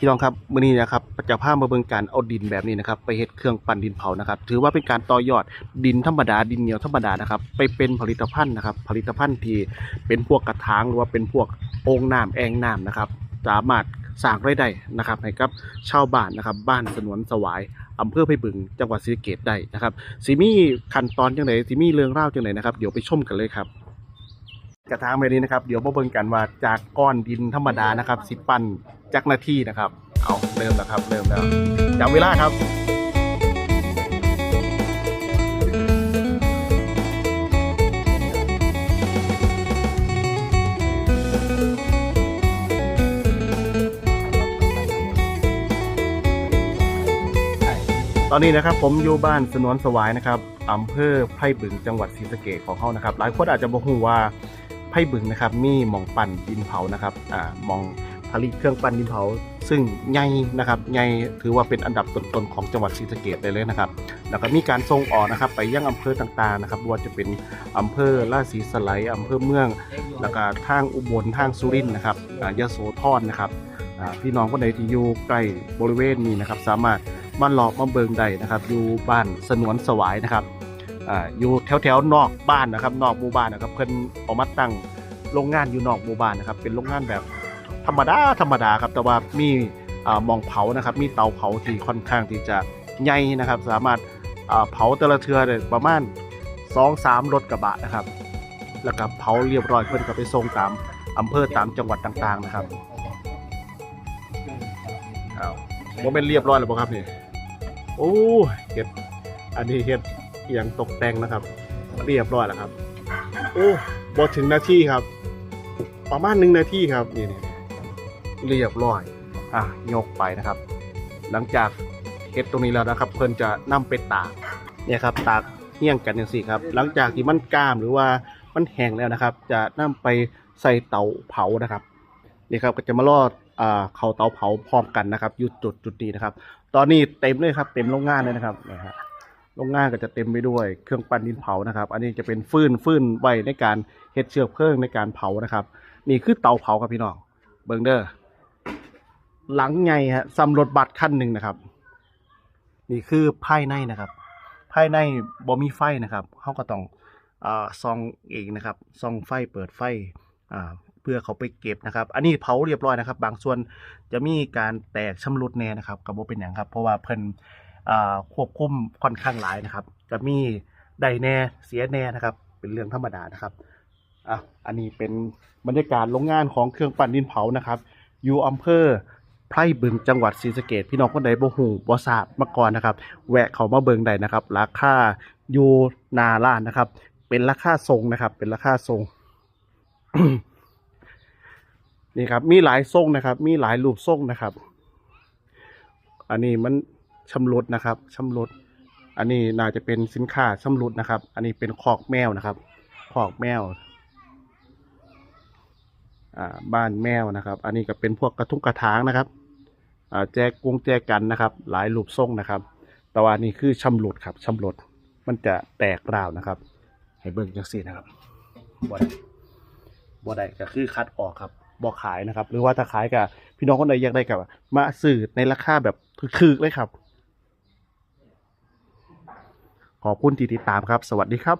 พี่น้องครับมื้อนี้นะครับจะพามาเบิ่งการเอาดินแบบนี้นะครับไปเฮ็ดเครื่องปั่นดินเผานะครับ ถือว่าเป็นการต่อยอดดินธรรมดาดินเหนียวธรรมดานะครับ ไปเป็นผลิตภัณฑ์นะครับ ผลิตภัณฑ์ที่เป็นพวกกระถางหรือว่าเป็นพวกโอ่งน้ำแอ่งน้ำนะครับ สามารถสร้างรายได้นะครับให้กับชาวบ้านนะครับ บ้านสนวนสวายอำเภอไผ่บึงจังหวัดศรีสะเกษได้นะครับสิมีขั้นตอนจังไดสิมีเรื่องเล่าจังไดนะครับเดี๋ยวไปชมกันเลยครับ กระถางแบบนี้นะครับ เดี๋ยวมาเบิ่งกันว่าจากก้อนดินธรรมดานะครับสิปั้นจักนาที่นะครับ เอาเริ่มแล้วครับ เริ่มแล้วจับเวลาครับตอนนี้นะครับผมอยู่บ้านสนวนสวายนะครับอำเภอไผ่บึงจังหวัดศรีสะเกษของเขานะครับ หลายคนอาจจะบอกว่า ไผ่บึงนะครับ มีมองปั่นดินเผานะครับอ่ามองผลิตเครื่องปั่นดินเผา ซึ่งใหญ่นะครับใหญ่ถือว่าเป็นอันดับต้นๆของจังหวัดศรีสะเกษเลยนะครับ แล้วก็มีการส่งออกนะครับ ไปยังอำเภอต่างๆนะครับว่าจะเป็นอำเภอราศีสไลยอำเภอเมือง แล้วก็ทางอุบลทางสุรินทร์นะครับอ่ายโสธรนะครับอ่าพี่น้องคนใดที่อยู่ใกล้บริเวณนี้นะครับ สามารถมาหลอกมาเบิงได้นะครับ อยู่บ้านสนวนสวายนะครับ อ่าอยู่แถวแถวๆนอกบ้านนะครับ นอกหมู่บ้านนะครับ เพิ่นเออกมาตั้งโรงงานอยู่นอกหมู่บ้านนะครับ เป็นโรงงานแบบธรรมดาธรรมดาครับ แต่ว่ามีอ่าหมองเผานะครับ มีเตาเผาที่ค่อนข้างที่จะใหญ่นะครับ สามารถอ่าเผาแต่ละเทือได้ประมาณ2-3รถกระบะนะครับ แล้วก็เผาเรียบร้อยเพิ่นก็ไปส่งตามอำเภอตามจังหวัดต่างๆนะครับอ้าวโมเป็นเรียบร้อยแล้วบ่ครับนี่ โอ้เฮ็ด อันนี้เฮ็ด อหย่างตกแต่งนะครับ เรียบร้อยแล้วครับ โอ้บ่ถึงนาทีครับ ประมาณหนึ่งนาทีครับนี่นี่เรียบร้อยอะยกไปนะครับ หลังจากเฮ็ดตรงนี้แล้วนะครับ เพิ่นจะนำไปตากเนี่ยครับ ตากเฮี้ยงกันอย่างสี่ครับ หลังจากที่มันกล้ามหรือว่ามันแห้งแล้วนะครับ จะนำไปใส่เตาเผานะครับนี่ครับก็จะมาลอดอ่าเขาเตาเผาพร้อมกันนะครับอยู่จุดจุดนี้นะครับ ตอนนี้เต็มเลยครับ เต็มโรงงานเลยนะครับนะฮะ โรงงานก็จะเต็มไปด้วยเครื่องปั้นดินเผานะครับ อันนี้จะเป็นฟืนฟืนไว้ในการเฮ็ดเชื้อเพลิงในการเผานะครับ นี่คือเตาเผาครับพี่น้องเบิงเดอร์หลังไงฮะซ้ำรถบัสคันหนึ่งนะครับ นี่คือภายในนะครับ ภายในบ่มีไฟนะครับเขาก็ต้องอ่าซองเองนะครับซองไฟเปิดไฟอ่าเพื่อเขาไปเก็บนะครับ อันนี้เผาเรียบร้อยนะครับ บางส่วนจะมีการแตกชำรุดแน่นะครับกับโบเป็นอย่างครับ เพราะว่าเพิ่น ควบคุมค่อนข้างหลายนะครับ จะมีได้แน่เสียแน่นะครับ เป็นเรื่องธรรมดานะครับอะอันนี้เป็นบรรยากาศโรงงานของเครื่องปั่นดินเผานะครับ อยู่อำเภอไพร่บึงจังหวัดศรีสะเกษพี่น้องคนใดบ่ฮู้บ่ทราบมาก่อนนะครับ แวะเขามาเบิงได้นะครับ ราคาอยู่นาร้านนะครับ เป็นราคาทรงนะครับ เป็นราคาทรงนี่ครับ มีหลายทรงนะครับ มีหลายรูปทรงนะครับ อันนี้มัน ชำรุดนะครับชำรุด อันนี้น่าจะเป็นสินค้าชำรุดนะครับ อันนี้เป็นคอกแมวนะครับคอกแมวบ้านแมวนะครับ อันนี้ก็เป็นพวกกระทุ้งกระถางนะครับแจกกุ้งแจกันนะครับ หลายรูปทรงนะครับ แต่ว่านี่คือชำรุดครับชำรุดมันจะแตกราวนะครับ ให้เบิ่งจังซี่นะครับบ่ได้บ่ได้ก็คือคัดออกครับบ่ขายนะครับ หรือว่าถ้าขายกับพี่น้องคนใดอยากได้กับมาซื้อในราคาแบบคือๆเลยครับ ขอบคุณที่ติดตามครับ สวัสดีครับ